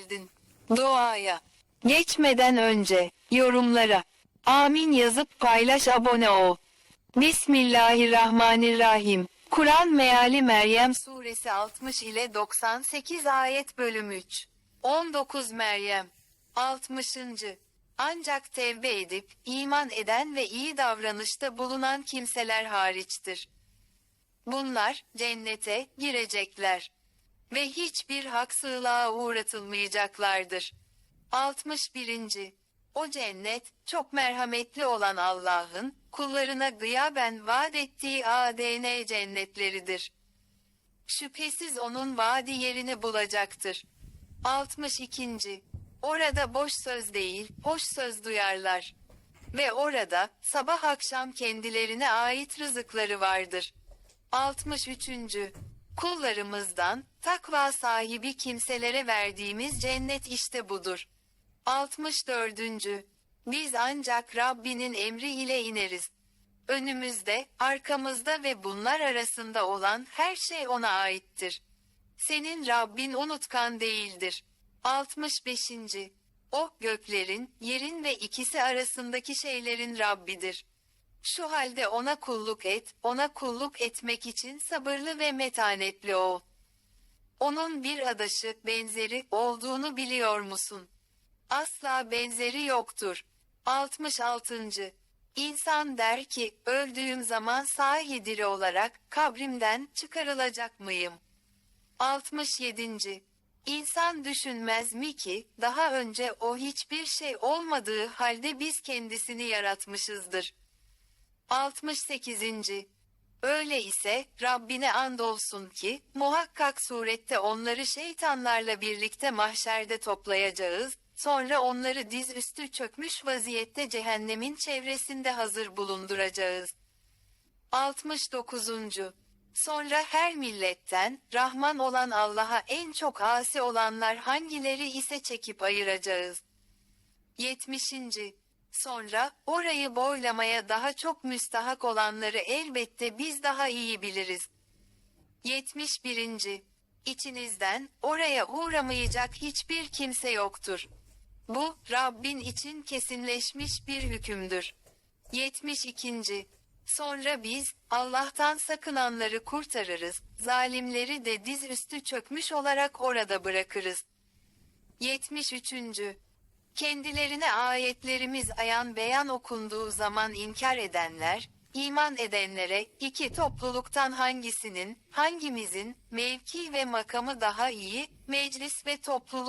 geldin. Duaya. Geçmeden önce, yorumlara. Amin yazıp paylaş abone ol. Bismillahirrahmanirrahim. Kur'an meali Meryem suresi 60 ile 98 ayet bölüm 3. 19 Meryem. 60. Ancak tevbe edip, iman eden ve iyi davranışta bulunan kimseler hariçtir. Bunlar, cennete girecekler. Ve hiçbir haksızlığa uğratılmayacaklardır. 61. O cennet, çok merhametli olan Allah'ın, kullarına gıyaben vaat ettiği ADN cennetleridir. Şüphesiz onun vaadi yerini bulacaktır. 62. Orada boş söz değil, hoş söz duyarlar. Ve orada, sabah akşam kendilerine ait rızıkları vardır. 63. Kullarımızdan, takva sahibi kimselere verdiğimiz cennet işte budur. 64. Biz ancak Rabbinin emri ile ineriz. Önümüzde, arkamızda ve bunlar arasında olan her şey ona aittir. Senin Rabbin unutkan değildir. 65. O, göklerin, yerin ve ikisi arasındaki şeylerin Rabbidir. Şu halde ona kulluk et, ona kulluk etmek için sabırlı ve metanetli ol. Onun bir adaşı, benzeri olduğunu biliyor musun? Asla benzeri yoktur. 66. İnsan der ki, öldüğüm zaman sahi olarak kabrimden çıkarılacak mıyım? 67. İnsan düşünmez mi ki, daha önce o hiçbir şey olmadığı halde biz kendisini yaratmışızdır. 68. Öyle ise, Rabbine andolsun ki, muhakkak surette onları şeytanlarla birlikte mahşerde toplayacağız, sonra onları dizüstü çökmüş vaziyette cehennemin çevresinde hazır bulunduracağız. 69. Sonra her milletten, Rahman olan Allah'a en çok asi olanlar hangileri ise çekip ayıracağız. 70. Sonra, orayı boylamaya daha çok müstahak olanları elbette biz daha iyi biliriz. 71. İçinizden, oraya uğramayacak hiçbir kimse yoktur. Bu, Rabbin için kesinleşmiş bir hükümdür. 72. Sonra biz, Allah'tan sakınanları kurtarırız, zalimleri de dizüstü çökmüş olarak orada bırakırız. 73. Kendilerine ayetlerimiz ayan beyan okunduğu zaman inkar edenler, iman edenlere iki topluluktan hangisinin, hangimizin, mevki ve makamı daha iyi, meclis ve topluluk